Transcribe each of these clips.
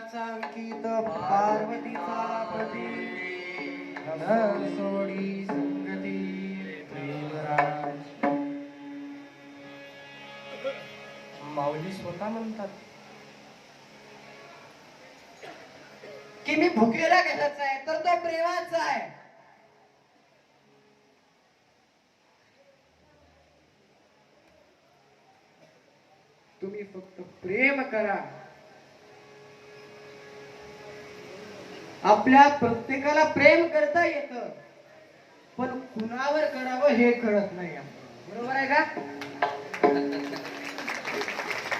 विठ्ठलाचा पार्वतीचा सोडी संगती माऊली स्वतः म्हणतात. कि मी भुकेला घालायचा आहे तर तो प्रेमाचा आहे. तुम्ही फक्त प्रेम करा. आपल्या प्रत्येकाला प्रेम करता येत. पण कुणावर करावं हे कळत नाही बरोबर आहे का?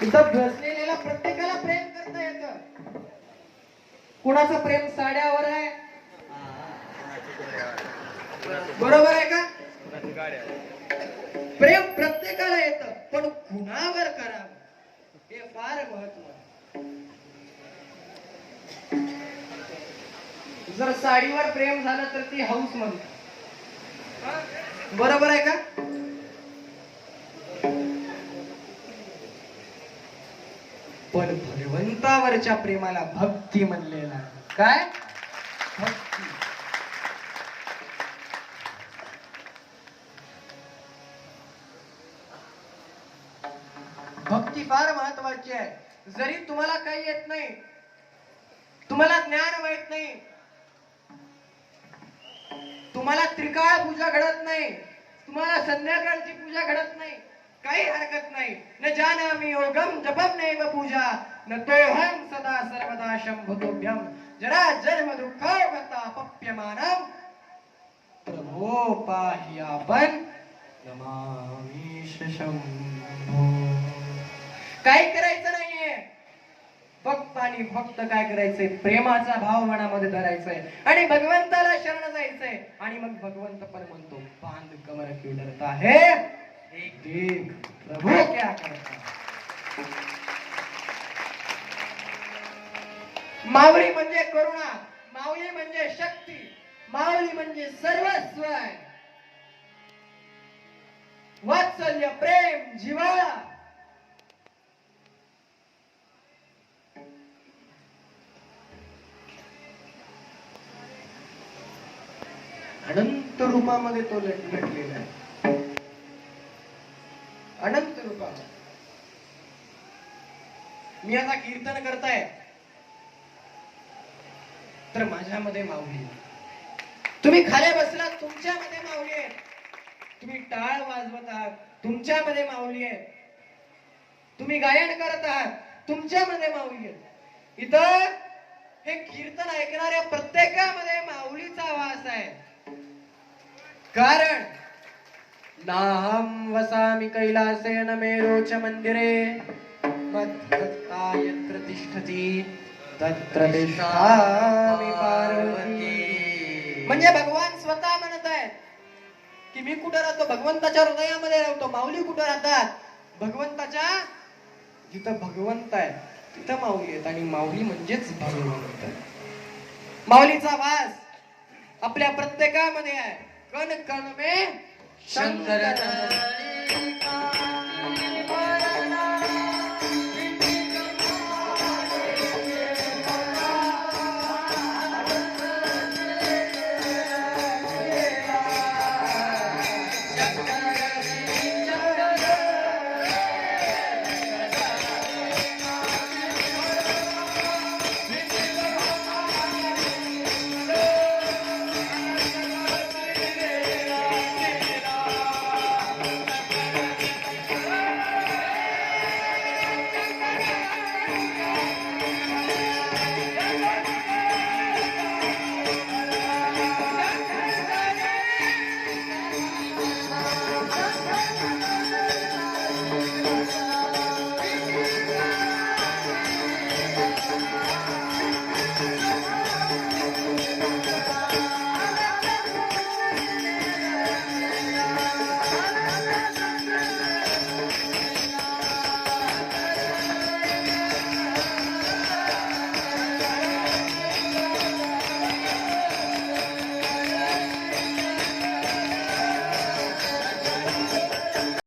इथं बसलेल्याला प्रत्येकाला प्रेम करता येत. कुणाचं प्रेम साड्यावर आहे? बरोबर आहे का? प्रेम प्रत्येकाला येत पण कुणावर करावं हे फार महत्त्व जर साडीवर प्रेम झालं तर ती हौस म्हणतात. बरोबर आहे का? पण भगवंतावरच्या प्रेमाला भक्ती म्हणलेला काय? भक्ती. भक्ती फार महत्वाची आहे. जरी तुम्हाला काही येत नाही तुम्हाला ज्ञान माहीत नाही तुम्हाला त्रिकाळ पूजा घडत नाही. तुम्हाला संध्याकाळची पूजा घडत नाही. काही हरकत नाही. न जानामी योगम जपम नैव पूजा. न तोहम सदा सर्वदा शंभुतोभ्यम जरा जन्म दुःखता पप्यमानम प्रभो पाहि आपण नमामीश शंभो काही करायचं नाही. फक्त आणि फक्त काय करायचंय? प्रेमाचा भाव मनामध्ये धरायचाय. आणि भगवंताला शरण जायचंय. आणि मग भगवंत पण म्हणतो बांध कमर क्यों डरता है. एक देख प्रभू क्या करता? मावळी म्हणजे करुणा माऊली म्हणजे शक्ती माऊली म्हणजे सर्वस्व आहे. वात्सल्य प्रेम जिवाळा अनंत रूपामध्ये तो लटलेला आहे. अनंत रूपामध्ये. मी आता कीर्तन करताय. तर माझ्यामध्ये माऊली तुम्ही खाली बसला तुमच्यामध्ये माऊली आहे. तुम्ही टाळ वाजवत आहात तुमच्यामध्ये माऊली आहे. तुम्ही गायन करत आहात तुमच्यामध्ये माऊली आहे. इथं हे कीर्तन ऐकणाऱ्या प्रत्येकामध्ये माऊलीचा वास आहे. कारण नाहं वसामि कैलासेन मेरो मेरोच मंदिरे मद्भक्ता यत्र तिष्ठति तत्र तिष्ठामि पार्वती। म्हणजे भगवान स्वतः म्हणत आहेत की मी कुठं राहतो? भगवंताच्या हृदयामध्ये राहतो. माऊली कुठं राहतात? भगवंताच्या जिथं भगवंत आहे तिथं माऊली आहेत. आणि माऊली म्हणजेच भगवंत. माऊलीचा वास आपल्या प्रत्येकामध्ये आहे. கணு கணுமே சங்கரன.